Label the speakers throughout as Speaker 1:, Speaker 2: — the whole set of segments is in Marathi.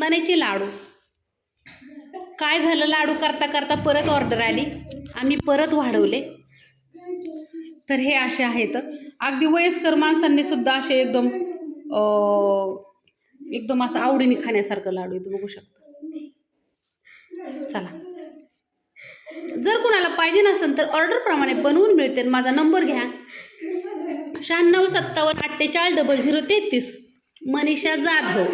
Speaker 1: शेंगदाण्याचे लाडू. काय झालं लाडू करता करता परत ऑर्डर आली. आम्ही परत वाढवले. तर हे असे आहेत. अगदी वयस्कर माणसांनी सुद्धा असे एकदम एकदम असं आवडीने खाण्यासारखं लाडू इथं बघू शकता. चला. जर कुणाला पाहिजे नसेल तर ऑर्डरप्रमाणे बनवून मिळते. माझा नंबर घ्या. शहाण्णव सत्तावन्न अठ्ठेचाळीस डबल झिरो तेहतीस. मनीषा जाधव.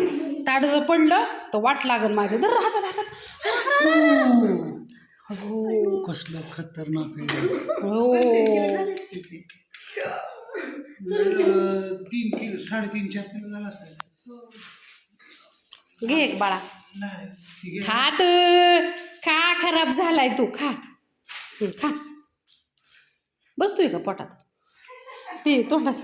Speaker 1: ताट जर पडलं तर वाट लागल माझ्या तर राहतात राहतात हो
Speaker 2: कसलं खतरनाक आहे.
Speaker 1: हो.
Speaker 2: तीन किलो साडेतीन चार किलो झाला असेल.
Speaker 1: घे एक बाळा.
Speaker 2: नाही ती घे.
Speaker 1: खा खराब झालाय तू. खा. खा. बसतोय का पोटात? ते तोंडात.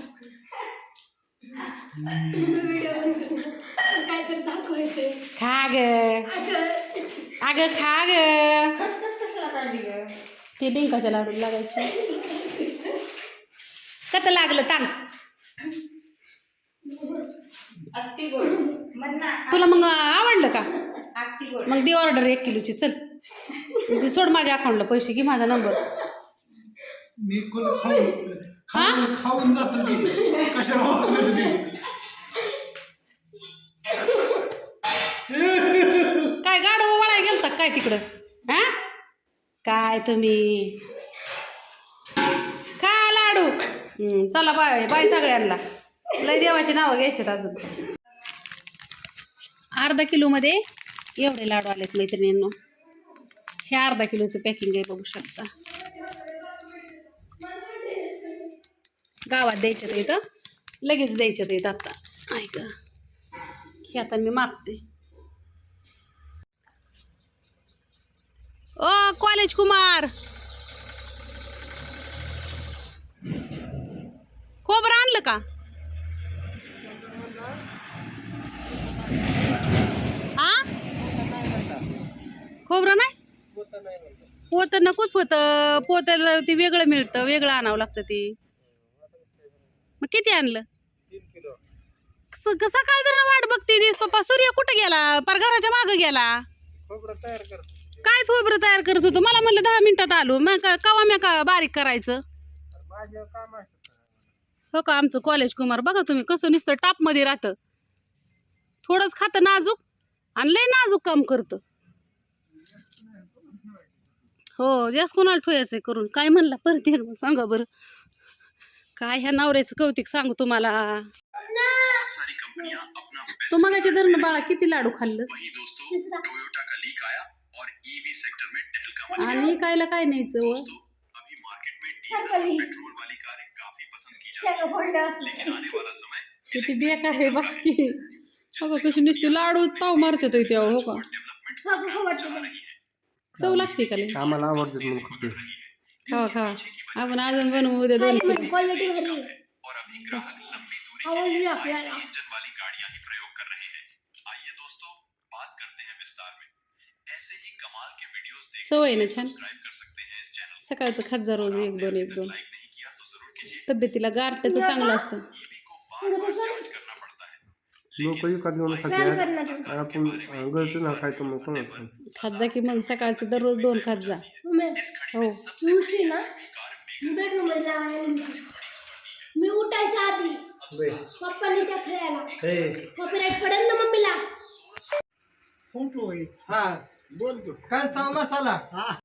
Speaker 3: काहीतरी दाखवायचंय.
Speaker 1: खा ग.
Speaker 3: अगं.
Speaker 1: अगं खा ग. ते डिंकाच्या लाडू लागायचे. कसं लागलं सांग.
Speaker 4: अगदी गोड. म्हणना
Speaker 1: तुला मग आवडलं का?
Speaker 4: अगदी गोड.
Speaker 1: मग दे ऑर्डर एक किलोची चल. दे सोड माझ्या अकाउंटला पैसे घे माझा नंबर
Speaker 2: मी कोण खाऊन खाऊन खाऊन जातो की. कशाला वापरलं ते?
Speaker 1: काय गाडो वळाय काय तिकडं? हा? काय तुम्ही? खा लाडू. चला बाय बाय सगळ्यांना. लय देवाची नावं घ्यायचे अजून. अर्धा किलोमध्ये एवढे लाडू आलेत मैत्रिणींनो. हे अर्धा किलोचं पॅकिंग आहे बघू शकता. गावात द्यायच्यात इथं लगेच द्यायच्यात येत आता. ऐका हे आता मी मागते. ओ कॉलेज कुमार. खोबरं आणलं का? हा खोबरं नाही? पोत नकोच होतं पोत्याला ते वेगळं मिळतं वेगळं आणावं लागतं ते. मग किती आणलं? स- क- सकाळ जर वाट बघते दिस पप्पा सूर्य कुठं गेला? पर घराच्या मागं गेला. काय खोबरं तयार करत होतो? मला म्हणलं दहा मिनिटात आलो. मग का कवा मी का बारीक करायचं? हो का आमचं कॉलेज कुमार? बघा तुम्ही कसं नुसतं टापमध्ये राहतं. थोडंच खातं नाजूक आणि लय नाजूक काम करतं. हो जास्त कोणाला ठोयाचं करून. काय म्हणला? परत एकदा सांगा बरं. काय ह्या नवऱ्याचं कौतिक सांगू तुम्हाला? तू मगाच्या धरण बाळा किती लाडू खाल्लंस?
Speaker 3: तिसरा
Speaker 5: टोयोटा का लीक आया? और ईवी सेक्टर में टहलका मच
Speaker 1: आणि कायला काय न्यायचं व?
Speaker 5: दोस्तों अभी मार्केट में डीजल. और पेट्रोल वाली कारें काफी पसंद की जाती हैं. लेकिन आने वाला समय
Speaker 1: किती बेकार आहे बाकी। हो का कशी नुसती लाडू ताव मारतात इथे हो का
Speaker 5: है
Speaker 1: चव लागते का लई?
Speaker 6: आम्हाला आवडतात म्हणून खूप
Speaker 1: खावा खावा आपण अजून बनवू उद्या दोन किलो
Speaker 3: क्वालिटी भारी। आहे.
Speaker 5: और अभी ग्राहक लंबी दूरी के
Speaker 3: आवडली
Speaker 5: लिए
Speaker 3: आपल्याला
Speaker 5: IC इंजन वाली गाड़ियां ही प्रयोग कर रहे हैं आइए दोस्तों बात करते हैं विस्तार में ऐसे ही कमाल के वीडियोस देखने
Speaker 1: सवय
Speaker 5: के
Speaker 1: ना
Speaker 5: लिए
Speaker 1: छान।
Speaker 5: सब्सक्राइब कर सकते हैं इस चैनल को।
Speaker 1: सकाळचं खात जा रोज एक दोन एक दोन।
Speaker 5: लाइक नहीं किया तो जरूर कीजिए।
Speaker 1: तब्येतीला गारट्याचं चांगलं असतं।
Speaker 5: है।
Speaker 6: लोक विकत घेऊन आपण घरचं ना खायचं मग कोण खाऊ?
Speaker 1: खात जा की मग सकाळचं दररोज दोन खात जा। हो
Speaker 3: मी उठायच्या आधी। पप्पाने त्या खेळायला। कॉपीराईट पडेल ना मम्मीला?
Speaker 2: फोटो
Speaker 6: हा.
Speaker 2: बोल तू.
Speaker 6: मसाला.
Speaker 2: हा.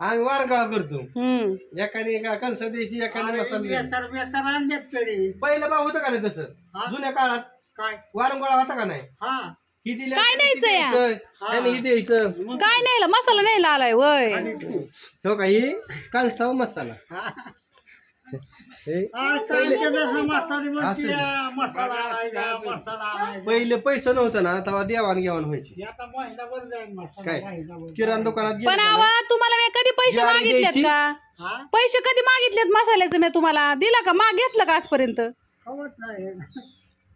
Speaker 6: आम्ही वारंगळा करतो.
Speaker 1: हम्म.
Speaker 6: एकाने एका कणस द्यायची एकाने मसाला द्यायची.
Speaker 2: बेकार बेकार आणल्यात तरी.
Speaker 6: पहिलं बा होतं का नाही तसं?
Speaker 2: हा?
Speaker 6: जुन्या काळात
Speaker 2: काय?
Speaker 6: वारंगोळा होता का नाही?
Speaker 2: हा.
Speaker 6: ही दिली
Speaker 1: काय न्यायचं या?
Speaker 6: आणि ही द्यायचं.
Speaker 1: काय नाही मसाला नाही आलाय वय.
Speaker 2: आणि तू?
Speaker 6: हो का ही कणसा मसाला.
Speaker 2: हा.
Speaker 6: पहिले पैसे नव्हतं ना तेव्हा देवाण घेवाण व्हायची. काय? किराणा दुकानात गेलं
Speaker 1: पण
Speaker 6: का
Speaker 1: आवा तुम्हाला मी कधी पैसे
Speaker 6: ज्वारी
Speaker 1: मागितलेत
Speaker 6: द्यायची?
Speaker 1: का?
Speaker 2: हा?
Speaker 1: पैसे कधी मागितलेत मसाल्याचं मी तुम्हाला? दिला का? माग घेतलं का आजपर्यंत?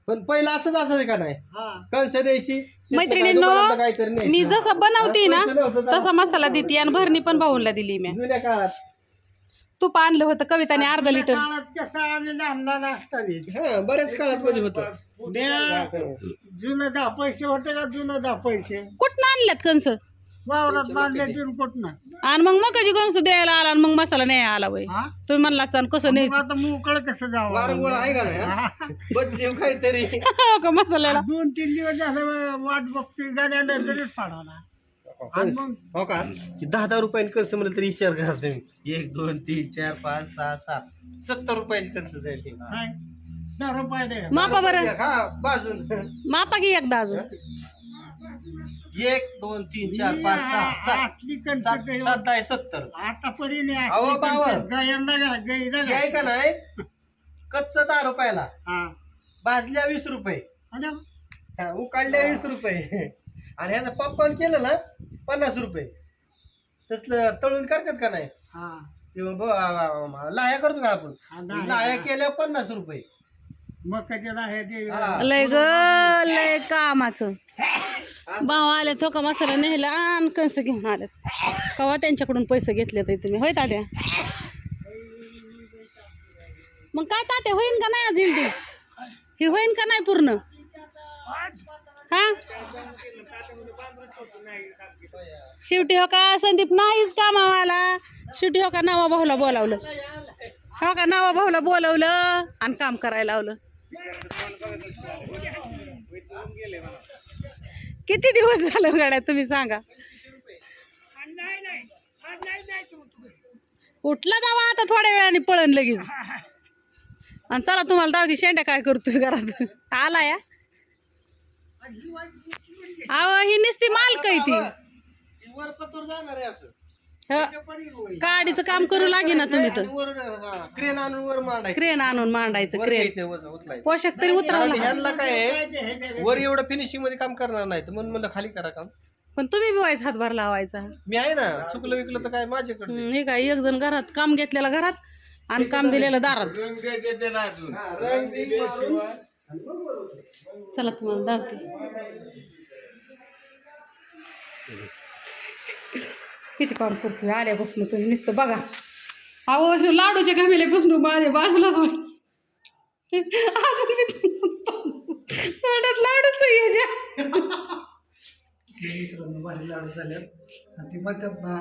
Speaker 6: पण पहिलं असंच असायचं का नाही?
Speaker 2: हा.
Speaker 6: कणस द्यायची
Speaker 1: मैत्रिणींनो
Speaker 6: दुकानातलं काहीतरी न्यायचं.
Speaker 1: मी जसं बनवते ना
Speaker 6: पैसे नव्हतं तेव्हा.
Speaker 1: तसा मसाला देते आणि भरणी पण भाऊनला दिली मी.
Speaker 6: जुन्या काळात
Speaker 1: तूप आणलं होतं कविताने अर्धा लिटर.
Speaker 6: हा बऱ्याच काळात म्हणजे होतं.
Speaker 2: जुनं दहा पैसे होते का जुनं दहा पैसे?
Speaker 1: कुठनं आणल्यात कंस?
Speaker 2: वावरात बांधले तीन कुठनं?
Speaker 1: आणि मग मकाची कंस द्यायला आला आणि मग मसाला नाही आला वय?
Speaker 2: हा?
Speaker 1: तुम्ही म्हणला चाल कसं
Speaker 2: मग
Speaker 1: न्यायचं
Speaker 2: आता मोकळं कसं जावं?
Speaker 6: वारंगोळ आहे का नाही? बदलीव काहीतरी.
Speaker 1: हो का मसाल्याला?
Speaker 2: दोन तीन दिवस झालं वाट बघतोय गाड्याला तरीच आणि मग?
Speaker 6: हो का? की दहा दहा रुपयाने कंस म्हणलं तरी विचार करा तुम्ही. एक दोन तीन चार पाच सहा सात सत्तर रुपयाची कंस जाईल ते.
Speaker 2: काय दहा रुपये दे
Speaker 1: मापा बरं.
Speaker 6: हा बाजून.
Speaker 1: मापा की एकदा अजून.
Speaker 6: एक दोन तीन चार पाच सहा सात.
Speaker 2: कणसं
Speaker 6: सात सात दहा सत्तर.
Speaker 2: आता पर्यंत
Speaker 6: अहो, बाबा.
Speaker 2: गायांना गा गाईला
Speaker 6: हे आहे का नाही कच्च दहा रुपयाला.
Speaker 2: हा.
Speaker 6: भाजल्या वीस रुपये. हा, उकाळल्या वीस रुपये. आणि ह्याचा पप्पान केलं ना पन्नास रुपये. तसलं तळून करतात का नाही?
Speaker 2: हा.
Speaker 6: ते ब- लाह्या करतो का
Speaker 2: हा,
Speaker 6: आपण
Speaker 2: लाह्या.
Speaker 6: लाह्या केल्यावर पन्नास रुपये.
Speaker 2: मग कधी आहे ते
Speaker 6: हा.
Speaker 1: लय ग लय कामाचं. भाव आले तो का मसाला नेला आणि कंस घेऊन आले कवा त्यांच्याकडून पैसे घेतले तर तुम्ही? होय तात्या? मग काय तात्या होईन का नाही आज इल्डी हे होईन का नाही पूर्ण? हा? शेवटी हो का संदीप नाहीच कामावाला शेवटी हो का नावा भाऊला बोलावलं. हो का नावा भाऊला बोलावलं आणि काम करायला लावलं. किती दिवस झालं हो गाड्या तुम्ही सांगा. उठला दावा आता थोड्या वेळाने पळण लगेच. आणि चला तुम्हाला दावती शेंड्या काय करतोय घरात. आला या. अहो ही नुसती मालक आहे ती.
Speaker 6: वर पतोर जाणार आहे असं.
Speaker 1: हो. गाडीचं काम करू लागे ना तुम्ही तर.
Speaker 6: आणि वर हा, क्रेन आणून वर मांडायचं.
Speaker 1: क्रेन आणून मांडायचं
Speaker 6: वर
Speaker 1: क्रेन
Speaker 6: घ्यायचं, वज- उचलायचं.
Speaker 1: पोशाख तरी उतरावं
Speaker 6: कारण
Speaker 1: लागेल.
Speaker 6: ह्यांना काय आहे, वर एवढं फिनिशिंगमध्ये काम करणार नाही तर म्हणून म्हणलं खाली करा काम.
Speaker 1: पण तुम्ही बी व्हायचा हातभार लावायचा.
Speaker 6: मी आहे ना चुकलं विकलं तर काय माझ्याकडे
Speaker 1: हम्म, हे काय एक जण घरात काम घेतलेलं घरात आणि काम दिलेलं दारात. चला तुम्हाला दावते किती काम करतोय आल्यापासून तुम्ही नुसतं बघा. अहो हे लाडूच्या घामेल्यापासून माझ्या बाजूलाच लाडूच याच्या
Speaker 2: मित्रांनो भारी लाडू झाले. ती म्हणतात ना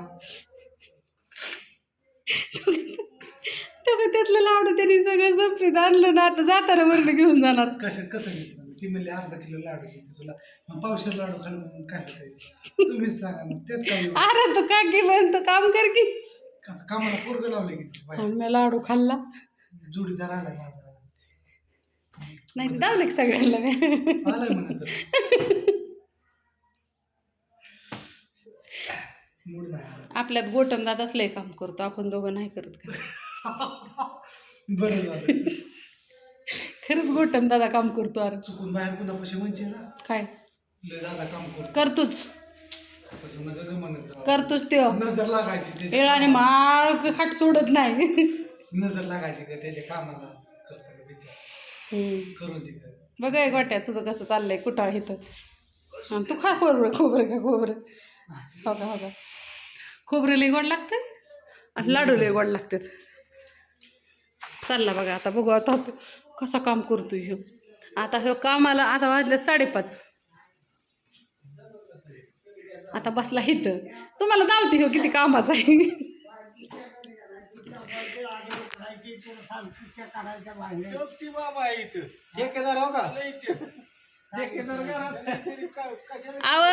Speaker 1: तो का त्यातलं लाडू त्यांनी सगळं संपलीत आणलं ना आता जाताना वरनं घेऊन जाणार.
Speaker 2: कसं कसं घेतलं? ती म्हणली अर्धा किलो लाडू घेते तुला मग पावशेर लाडू खाल्लं म्हणून काय होतंय तुम्हीच सांगा मग त्यात काय एवढं?
Speaker 1: अरे तू का की म्हणतो काम कर की
Speaker 2: का- कामाला पोरग लावले की ते बाहेर?
Speaker 1: आणि मी लाडू खाल्ला
Speaker 2: जोडीदार आला माझा
Speaker 1: नाही दावले की सगळ्यांना मी.
Speaker 2: आलाय म्हणत मूड नाही आला.
Speaker 1: आपल्यात गोटमदात असलंय काम करतो आपण दोघं नाही करत का
Speaker 2: बरं झालं
Speaker 1: खरंच गोटम दादा काम करतो अरे.
Speaker 2: चुकून बाहेर कुणा पैसे म्हणजे ना?
Speaker 1: काय?
Speaker 2: लय दादा काम करतो.
Speaker 1: करतोच.
Speaker 2: तसं नका म्हणत जाऊ.
Speaker 1: करतोच त्यो.
Speaker 2: नजर लागायची त्याच्या
Speaker 1: वेळाने माळ खाट सोडत नाही.
Speaker 2: नजर लागायची का त्याच्या कामाला? करता का विचार
Speaker 1: हम्म.
Speaker 2: करून दे का.
Speaker 1: बघ गोट्या तुझं कसं चाललंय कुठं इथं? आणि तू खा खोबरं खोबरं का खोबरं. हो का हो का? खोबरं लय गोड लागतं आणि लाडू लय गोड लागतात. चालला बघा आता बघू आता तो कसा काम करतोय ह्यो? आता ह्यो कामाला आता वाजले साडेपाच. आता बसला इथं तुम्हाला दावते ह्यो किती कामाचा आहे?
Speaker 6: हो.
Speaker 1: अव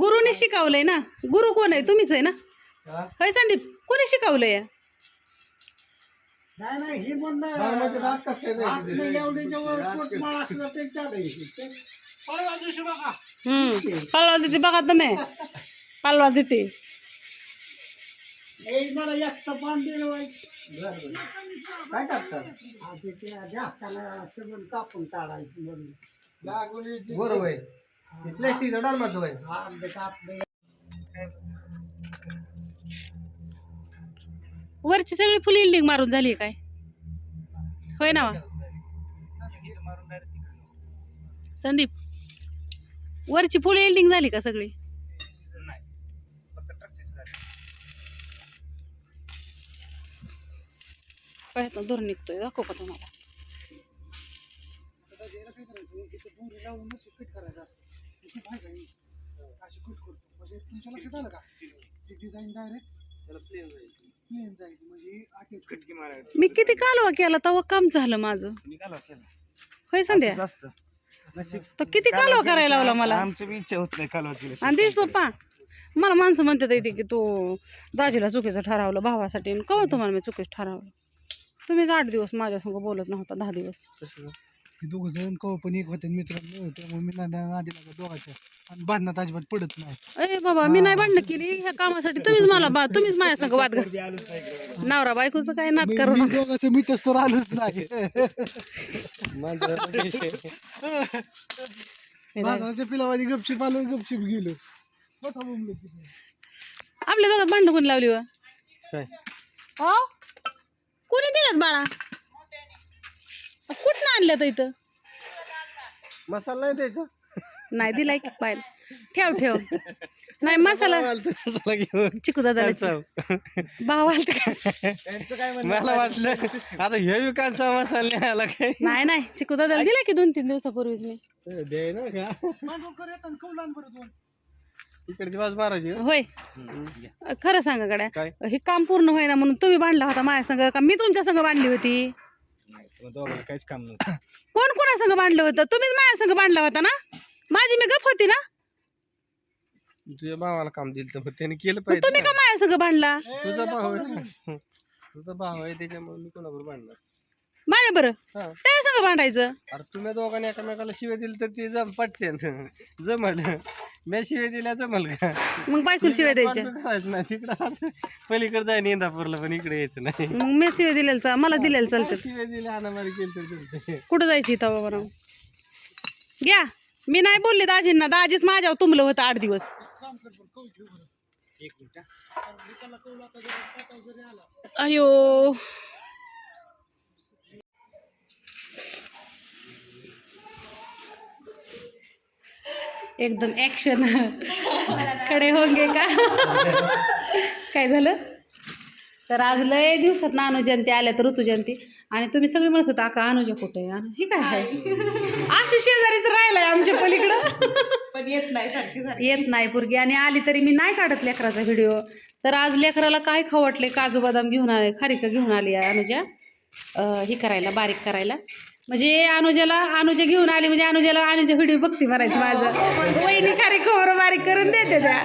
Speaker 1: गुरुने शिकवलंय ना. गुरु कोण आहे? तुम्हीच आहे ना? होय संदीप कोणी शिकवलंय?
Speaker 2: नाही नाही ही म्हणणं
Speaker 6: दात कसं काय जायचं?
Speaker 2: आपलं एवढे जवळ पोटमाळ असलं ते चालेल. ते परवा दिवशी बघा.
Speaker 1: हम्म. पालवा देते बघा तुम्ही. पालवा देते
Speaker 2: एक मला एकटं पान दिलं
Speaker 6: काय करतात
Speaker 2: आता ते जास्ताना सगळं कापून काढायचं म्हणून.
Speaker 6: बरोबर आहे
Speaker 1: वरची सगळी फुल इल्डिंग मारून झाली काय? होय ना संदीप वरची फुल इल्डिंग झाली का सगळी? काय धरून निघतोय दाखव का तुम्हाला?
Speaker 2: अशी कट करतो म्हणजे तुमच्या लक्षात आलं का? डिझाईन डायरेक्ट त्याला प्लेन म्हणजे
Speaker 1: मी किती कालवा केला तेव्हा काम झालं माझं. होय संध्या? तर किती कालवा करायला लावला मला?
Speaker 6: आमची बी इच्छा होत नाही कालवा केली
Speaker 1: आणि तेच पप्पा मला माणसं म्हणतात येते की तू दाजीला चुकीचं ठरवलं भावासाठी. आणि कवा तुम्हाला मी चुकीचं ठरवलं? तुम्हीच आठ दिवस माझ्यासंग बोलत नव्हता दहा दिवस.
Speaker 2: हे दोघं जण कव पण एक होते. मित्रांनो त्यामुळे मी नादा नादी लागत दोघांच्या. आणि भांडणात अजिबात पडत नाही.
Speaker 1: अरे बाबा मी नाही भांडण केली. ह्या कामासाठी तुम्हीच मला बा तुम्हीच माझ्या संग वाद घाल नवरा बायकोचं काय नाट करू
Speaker 2: मी
Speaker 1: नका.
Speaker 2: दोघांचं मिठच तर आलोच नाही. बाजाराच्या पिलावानी गपचिप आलो गपचिप गेलो. बसा बोंबलत तिथे.
Speaker 1: आपल्या दोघात भांडण कोणी लावली व?
Speaker 6: काय?
Speaker 1: हो? कोणी दिल्यात बाळा? कुठं आणलं तर इथं?
Speaker 6: मसाला नाही द्यायचा?
Speaker 1: नाही दिलाय की पाहिजे ठेव ठेव. नाही मसाला
Speaker 6: मसाला घेऊन.
Speaker 1: चिकू दादा. भाव आलते का?
Speaker 6: मला वाटलं आता हे विकासचा मसाला नाही आला काय?
Speaker 1: नाही नाही. चिकू दादाला दिला की दोन तीन दिवसापूर्वीच मी?
Speaker 6: दे ना का? इकडे दिवस
Speaker 1: होय. खरं सांगा गड्या
Speaker 6: काय?
Speaker 1: हे काम पूर्ण होईना म्हणून तुम्ही बांधला होता माझ्या संग का मी तुमच्या संग बांधली होती?
Speaker 6: काहीच काम नव्हतं.
Speaker 1: कोण कोणा संग बांधलं होतं? तुम्हीच माझ्या संग बांधला होता ना? माझी मी गप होती ना?
Speaker 6: तुझ्या भावाला काम दिलं तर त्याने केलं
Speaker 1: मग
Speaker 6: पाहिजे
Speaker 1: तुम्ही का माझ्या संग बांधला?
Speaker 6: तुझा भाऊ आहे तुझा भाऊ आहे त्याच्यामुळे मी कोणाबरोबर बांधणार?
Speaker 1: माझ्या बरं.
Speaker 6: हा.
Speaker 1: त्या संग बांधायचं
Speaker 6: अरे तुम्ही दोघांनी एकामेकाला शिव्या दिली तर ते जम पटते. जमल. मी शिव्या दिल्या जमल का?
Speaker 1: मग बायकोला शिवाय द्यायच्या.
Speaker 6: करायचं नाही तिकडं असं पलीकडे जाय इंदापूरला पण इकडे यायचं नाही.
Speaker 1: मग मी शिवाय दिलेलं चा- मला दिलेलं चालतं
Speaker 6: शिव्या दिल्या हाणामारी केली तर.
Speaker 1: कुठं जायची इथं बाबा घ्या. मी नाही बोलले दाजींना. दाजीच माझ्यावर तुंबलं होतं आठ दिवस. अयो. एकदम ऍक्शन खडे होंगे का? काय झालं? तर आज लय दिवसात ना अनुजयंती आल्या तर ऋतुजयंती आणि तुम्ही सगळे म्हणत होता का अनुजा कुठे हे काय आहे? अशी शेजारीच राहिलाय आमच्या पलीकडं.
Speaker 4: पण येत नाही सारखी
Speaker 1: येत नाही पोरगी. आणि आली तरी मी नाही काढत लेकराचा व्हिडिओ तर आज लेकराला काय खाऊ वाटले काजू बदाम घेऊन आले खारिका घेऊन आली आहे अनुजा? ही करायला बारीक करायला. म्हणजे अनुजाला अनुजा घेऊन आली म्हणजे अनुजाला अनुजा व्हिडिओ बघते म्हणायचं माझं. वहिनी खारी खबर बारीक करून देते त्या.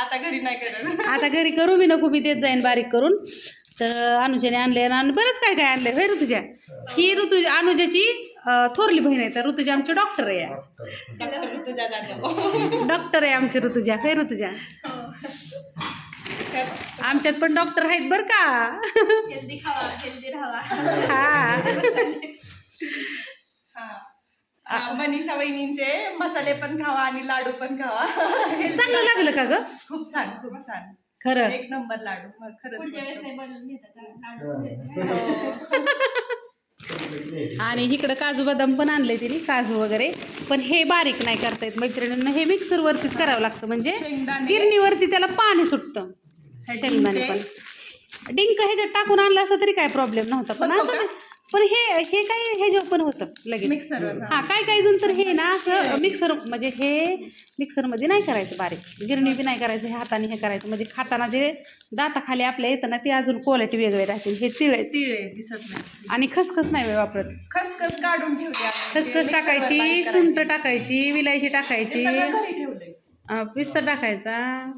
Speaker 4: आता घरी नाही करत.
Speaker 1: आता घरी करू बी नको मी देत जाईन बारीक करून. तर अनुजाने आणले आणि बरंच काय काय आणलंय होय ऋतुजा? ही ऋतु अनुजाची अं, थोरली बहीण आहे तर ऋतुजा आमची डॉक्टर आहे. डॉक्टर आहे आमची ऋतुजा होय ऋतुजा? आमच्यात पण डॉक्टर आहेत बरं का?
Speaker 4: हेल्दी खावा हेल्दी राहावा.
Speaker 1: हा.
Speaker 4: हा. मनीषा वहिनींचे मसाले पण खावा आणि लाडू पण खावा.
Speaker 1: चांगलं लागलं का ग?
Speaker 4: खूप छान खूप छान.
Speaker 1: खरं.
Speaker 4: एक नंबर लाडू खरंच
Speaker 1: आणि इकडं काजू बदाम पण आणले तिने काजू वगैरे. पण हे बारीक नाही करता येत मैत्रिणींना हे मिक्सरवरतीच करावं लागतं. म्हणजे. गिरणीवरती त्याला पाणी सुटतं. शेंगदाणे पण. डिंक ह्याच्यात टाकून आणलं असं तरी काय प्रॉब्लेम नव्हता. पण असं पण हे हे काय ह्याच्यावर पण होतं लगेच.
Speaker 4: मिक्सरवर
Speaker 1: हा. काय काय जण तर हे ना असं मिक्सर म्हणजे हे मिक्सरमध्ये नाही करायचं बारीक. गिरणी बी नाही करायचं हे हाताने हे करायचं. म्हणजे खाताना जे दाताखाली आपल्या येतं ना ते अजून क्वालिटी वेगळे राहतील. हे तिळ.
Speaker 4: तिळे दिसत नाही.
Speaker 1: आणि खसखस नाही बाई वापरत.
Speaker 4: खसखस काढून ठेवली आपण.
Speaker 1: खसखस
Speaker 4: मिक्सरवर
Speaker 1: टाकायची
Speaker 4: बारीक करायची.
Speaker 1: टाकायची विलायची
Speaker 4: ते
Speaker 1: टाकायची
Speaker 4: सगळं घरी ठेवलंय.
Speaker 1: अं, पिस्ता टाकायचा.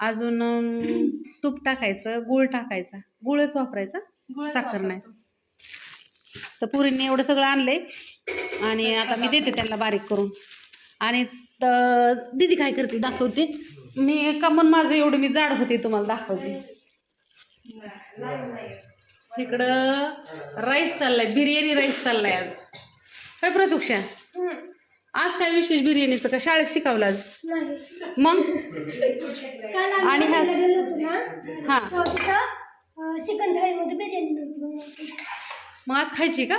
Speaker 1: अजून अं, तूप टाकायचं गुळ टाकायचा. गुळच वापरायचा.
Speaker 4: गुळच
Speaker 1: साखर नाही.
Speaker 4: वापरतो.
Speaker 1: तर पुरींनी एवढं सगळं आणलंय. आणि आता मी देते त्यांना बारीक करून. आणि त- दीदी काय करते दाखवते? मी का म्हणून माझं एवढं मी जाड होते तुम्हाला दाखवते. इकडं राईस चाललाय बिर्याणी राईस चाललाय आज. काय प्रतीक्षा? आज काय विशेष बिर्याणीचं का शाळेत शिकवलं आज? मग? आणि हां.
Speaker 3: चिकन थाळीमध्ये बिर्याणी
Speaker 1: मग आज खायची का?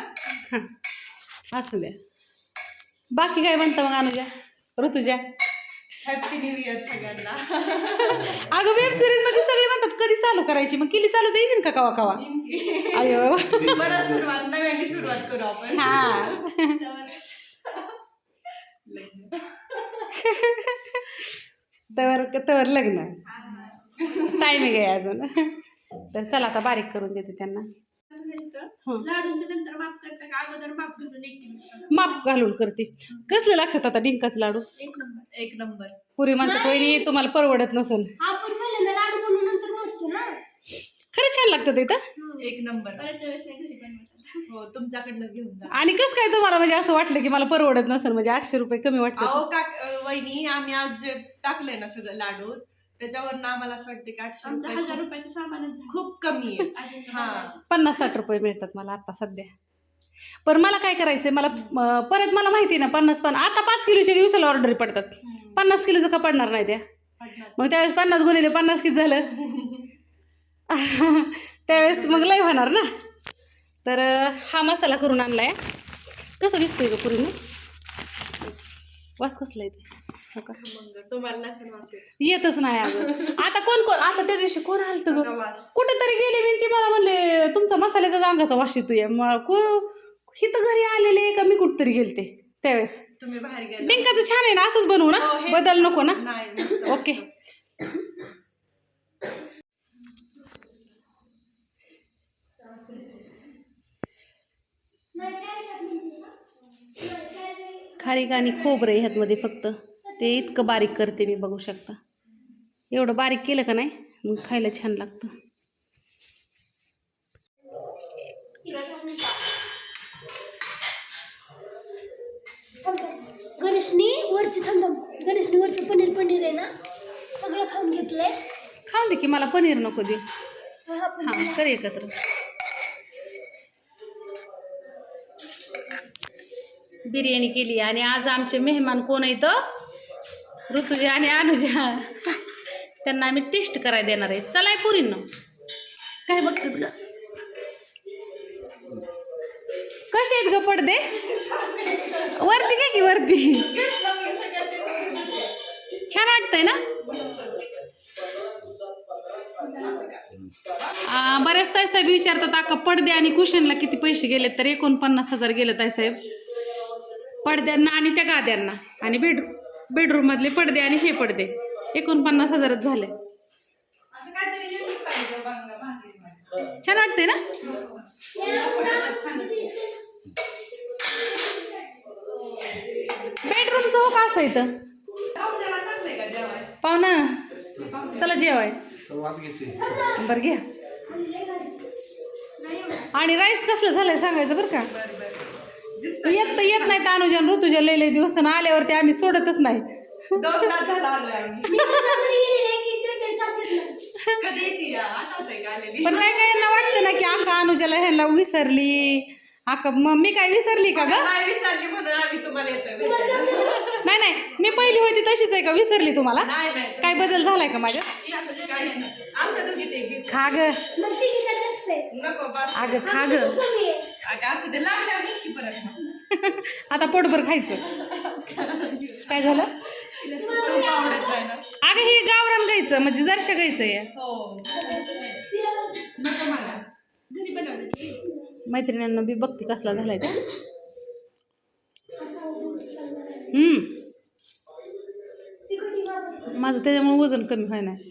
Speaker 1: हां असू द्या. बाकी काय म्हणतं मग Anuja? Rutuja?
Speaker 4: Happy new year सगळ्यांना.
Speaker 1: अगं वेब सिरीजमध्ये सगळे म्हणतात कधी चालू करायची? मग केली चालू द्यायची ना का कवा कवा? अयो
Speaker 4: परत सुरुवात नव्याने सुरुवात करू आपण.
Speaker 1: हा. तवर तवर लग्न. टायमिंग आहे अजून. तर चला आता बारीक करून देते त्यांना.
Speaker 3: लाडूंच्या नंतर माप करता का? अगोदर माप घालून एक
Speaker 1: माप घालून करते. कसले लागतात आता डिंकाचे लाडू?
Speaker 3: एक नंबर.
Speaker 4: एक नंबर.
Speaker 1: पुरी म्हणतात वहिनी तुम्हाला परवडत नसेल.
Speaker 3: आपण पहिल्यांदा लाडू बनवून नंतर बसतो ना.
Speaker 1: खरं छान लागतं ते इथं
Speaker 4: एक नंबर. हो तुमच्याकडनंच घेऊन
Speaker 1: आणि कसं काय तुम्हाला म्हणजे असं वाटलं की मला परवडत नसेल? म्हणजे आठशे रुपये कमी वाटतं
Speaker 4: अहो का वहिनी आम्ही आज टाकलंय ना सगळं लाडू. त्याच्यावर आम्हाला असं वाटतं की आठशे
Speaker 3: आमचं
Speaker 4: रुपये
Speaker 3: हजार
Speaker 4: खूप-
Speaker 3: रुपयाचं सामानच झालं.
Speaker 4: खूप कमी आहे. हा.
Speaker 1: पन्नास साठ रुपये मिळतात मला आता सध्या. पण मला काय करायचंय? मला अं, परत मला माहिती आहे ना पन्नास पण आता पाच किलोच्या दिवसाला ऑर्डर पडतात. पन्नास किलोचं का पडणार नाही त्या?
Speaker 4: पडणार.
Speaker 1: मग त्यावेळेस पन्नास गुणिले पन्नास किती झालं? त्यावेळेस मग लय होणार ना? तर अं, हा मसाला करून आणलाय. कसं दिसतोय का पुरीनं? वास कसला येते हो. येतच नाही अगं. आता कोण कोण आता त्या दिवशी कोण आलं
Speaker 4: बघा
Speaker 1: ग. कुठेतरी गेले मी ती मला म्हणले तुमचा मसाल्याचा अंगाचा येतोय. मग कोण हिथं घरी आलेले का? मी कुठतरी गेलते त्यावेळेस. डिंकाचं छान आहे ना? असंच बनवू ना?
Speaker 4: हो.
Speaker 1: बदल नको ना? ओके. खारीक आणि खोबरं आहे ह्यातमध्ये फक्त. ते इतकं बारीक करते मी बघू शकता. एवढं बारीक केलं का नाही मग खायला छान लागतं.
Speaker 3: गणेशनी वरची थांब. गणेशनी वरचं पनीर पनीर आहे ना सगळं खाऊन घेतलंय.
Speaker 1: खाऊन दे की मला पनीर नको दे.
Speaker 3: हां
Speaker 1: कर एकत्र. बिर्याणी केली आणि आज आमचे मेहमान कोण आहेत ऋतुजा आणि अनुजा. त्यांना आम्ही टेस्ट करायला देणार आहे. चलाय पुरींना. काय बघतात ग? कसे आहेत ग पडदे? वरती काय की वरती? छान वाटतंय ना? आ, बऱ्याच ताईसाहेब विचारतात आका पडदे आणि कुशनला किती पैसे गेलेत? तर एकोणपन्नास हजार गेले ताईसाहेब पडद्यांना आणि त्या गाद्यांना. आणि बेड बेडरूम मधले पडदे आणि हे पडदे. एकोणपन्नास हजारच झाले. छान वाटतंय ना? बेडरूमचं हो का असं इथं? पाहुणं? चला जेवाय. बरं घ्या. आणि राईस कसलं झालंय सांगायचं बरं का?
Speaker 4: बरं बरं. दिसत
Speaker 1: एक तर येत नाही तानुजन ऋतुजा लय लय दिवस तर आल्यावरती आम्ही सोडतच नाही.
Speaker 4: दोन तास झाला आलोय आम्ही. कधी येते आहे का आलेली?
Speaker 1: पण काय काय यांना वाटतं ना की आका अनुजाला ह्यांना विसरली? आका मग मी काय विसरली का ग?
Speaker 4: नाही विसरली म्हणून आम्ही तुम्हाला येतोय?
Speaker 1: नाही नाही. मी पहिली होती तशीच आहे का? विसरली तुम्हाला?
Speaker 4: नाही नाही
Speaker 1: काय बदल झालाय का माझ्या?
Speaker 4: असं काही नाही. आमच्या दोघी ते घे.
Speaker 1: खा ग.
Speaker 4: नको बस.
Speaker 1: अगं खा ग.
Speaker 4: की.
Speaker 1: आता पोटभर खायचं. काय झालं?
Speaker 3: तुम्हाला
Speaker 4: तूप आवडत नाही ना
Speaker 1: अगं ही गावरान गायचं म्हणजे जरशा
Speaker 4: हो.
Speaker 3: घरी बनवलं की.
Speaker 1: मैत्रिणींना बी बघते कसला झालाय
Speaker 3: आहे.
Speaker 1: हम्म. माझं त्याच्यामुळे वजन कमी व्हाय नाही.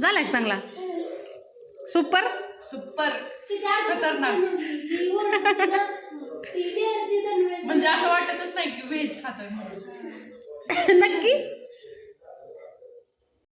Speaker 1: झालाय का चांगला? सुपर?
Speaker 4: सुपर. खतरनाक.
Speaker 3: म्हणजे.
Speaker 4: म्हणजे असं वाटतच नाही की व्हेज खातोय म्हणून.
Speaker 1: नक्की?